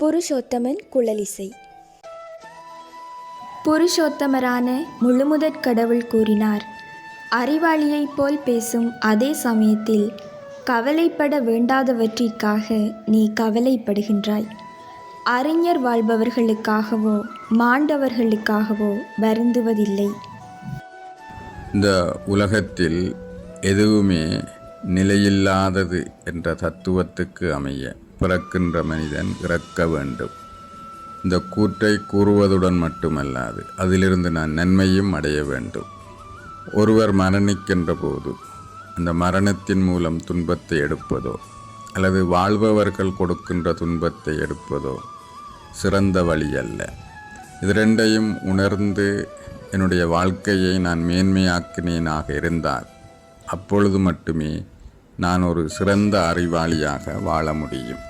புருஷோத்தமன் குழலிசை. புருஷோத்தமரான முழுமுதற் கடவுள் கூறினார் அறிவாளியைப் போல் பேசும் அதே சமயத்தில் கவலைப்பட வேண்டாதவற்றிற்காக நீ கவலைப்படுகின்றாய். அறிஞர் வாழ்பவர்களுக்காகவோ மாண்டவர்களுக்காகவோ வருந்துவதில்லை. இந்த உலகத்தில் எதுவுமே நிலையில்லாதது என்ற தத்துவத்துக்கு அமைய பிறக்கின்ற மனிதன் இறக்க வேண்டும். இந்த கூற்றை கூறுவதுடன் மட்டுமல்லாது அதிலிருந்து நான் நன்மையும் அடைய வேண்டும். ஒருவர் மரணிக்கின்ற போது அந்த மரணத்தின் மூலம் துன்பத்தை எடுப்பதோ அல்லது வாழ்பவர்கள் கொடுக்கின்ற துன்பத்தை எடுப்பதோ சிறந்த வழி அல்ல. இது ரெண்டையும் உணர்ந்து என்னுடைய வாழ்க்கையை நான் மேன்மையாக்கினேனாக இருந்தால் அப்பொழுது மட்டுமே நான் ஒரு சிறந்த அறிவாளியாக வாழ முடியும்.